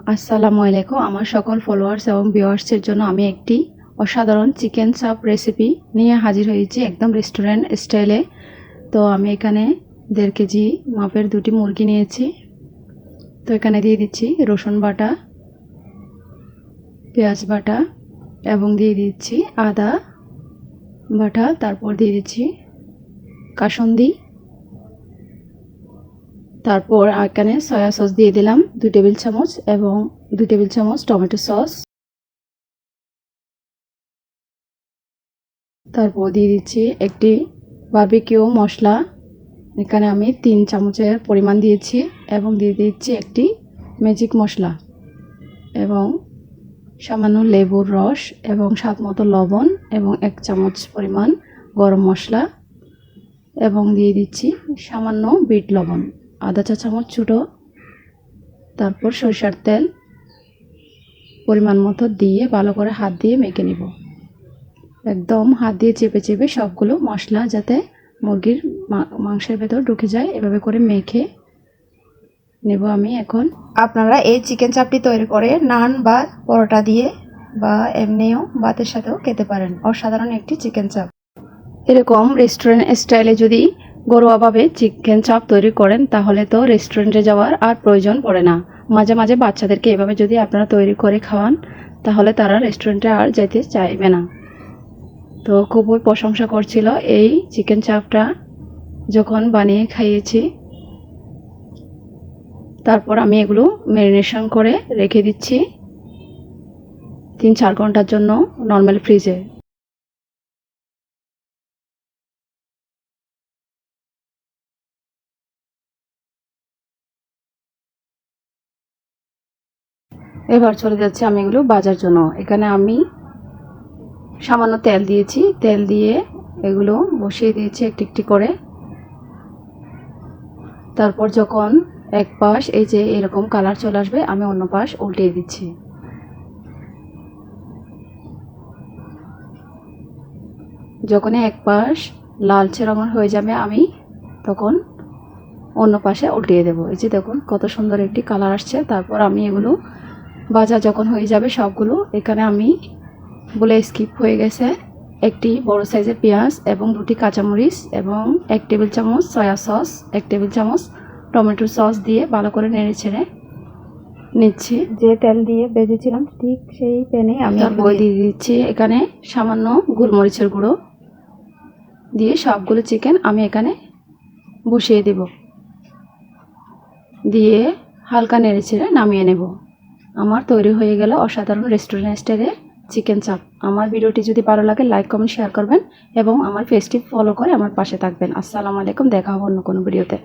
আসসালামু আলাইকুম। আমার সকল ফলোয়ার্স এবং ভিউয়ার্সের জন্য আমি একটি অসাধারণ চিকেন চাপ রেসিপি নিয়ে হাজির হয়েছি একদম রেস্টুরেন্ট স্টাইলে তো আমি এখানে দেড় কেজি মাপের দুটি মুরগি নিয়েছি। তো এখানে দিয়ে দিচ্ছি রসুন বাটা, পেঁয়াজ বাটা এবং দিয়ে দিচ্ছি আদা বাটা। তারপর দিয়ে দিচ্ছি কাসন্দি তারপর এখানে সয়া সস দিয়ে দিলাম দুই টেবিল চামচ এবং দুই টেবিল চামচ টমেটো সস তারপর দিয়ে দিচ্ছি একটি বার্বিকিউ মশলা। এখানে আমি তিন চামচের পরিমাণ দিয়েছি এবং দিয়ে দিচ্ছি একটি ম্যাজিক মশলা এবং সামান্য লেবুর রস এবং স্বাদ মতো লবণ এবং এক চামচ পরিমাণ গরম মশলা এবং দিয়ে দিচ্ছি সামান্য বিট লবণ। আধা চা চামচ ছোটো, তারপর সরিষার তেল পরিমাণ মতো দিয়ে ভালো করে হাত দিয়ে মেখে নিব। একদম হাত দিয়ে চেপে চেপে সবগুলো মশলা যাতে মুরগির মাংসের ভেতর ঢুকে যায়, এভাবে করে মেখে নেব আমি এখন। আপনারা এই চিকেন চাপটি তৈরি করে নান বা পরোটা দিয়ে বা এমনিও ভাতের সাথেও খেতে পারেন। অসাধারণ একটি চিকেন চাপ। এরকম রেস্টুরেন্ট স্টাইলে যদি ঘরোয়াভাবে চিকেন চাপ তৈরি করেন, তাহলে তো রেস্টুরেন্টে যাওয়ার আর প্রয়োজন পড়ে না। মাঝে মাঝে বাচ্চাদেরকে এভাবে যদি আপনারা তৈরি করে খাওয়ান, তাহলে তারা রেস্টুরেন্টে আর যেতে চাইবে না। তো খুবই প্রশংসা করছিল এই চিকেন চাপটা যখন বানিয়ে খাইয়েছি। তারপর আমি এগুলো ম্যারিনেশন করে রেখে দিচ্ছি। তিন চার ঘণ্টার জন্য নর্মাল ফ্রিজে এবার চলে যাচ্ছে আমি এগুলো বাজার জন্য। এখানে আমি সামান্য তেল দিয়েছি। তেল দিয়ে এগুলো বসিয়ে দিয়েছি একটি একটি করে। তারপর যখন এক পাশ এই যে এরকম কালার চলে আসবে, আমি অন্য পাশ উল্টিয়ে দিচ্ছি। যখনই এক পাশ লালচে রঙের হয়ে যাবে, আমি তখন অন্য পাশে উল্টিয়ে দেবো। এই যে দেখুন, কত সুন্দর একটি কালার আসছে। তারপর আমি এগুলো ভাজা যখন হয়ে যাবে সবগুলো এখানে আমি বলে স্কিপ হয়ে গেছে একটি বড় সাইজের পেঁয়াজ এবং দুটি কাঁচামরিচ এবং এক টেবিল চামচ সয়া সস এক টেবিল চামচ টমেটো সস দিয়ে ভালো করে নেড়ে ছেড়ে নিচ্ছি। যে তেল দিয়ে ভেজেছিলাম ঠিক সেই প্যানে আমি তারপর দিয়ে দিচ্ছি এখানে সামান্য গোলমরিচের গুঁড়ো দিয়ে সবগুলো চিকেন আমি এখানে বসিয়ে দেব। দিয়ে হালকা নেড়ে ছেড়ে নামিয়ে নেব। আমার তৈরি হয়ে গেল অসাধারণ রেস্টুরেন্ট স্টাইলে চিকেন চাপ। আমার ভিডিওটি যদি ভালো লাগে লাইক কমেন্ট শেয়ার করবেন এবং আমার পেজটি ফলো করে আমার পাশে থাকবেন। আসসালামু আলাইকুম, দেখা হব অন্য কোনো ভিডিওতে।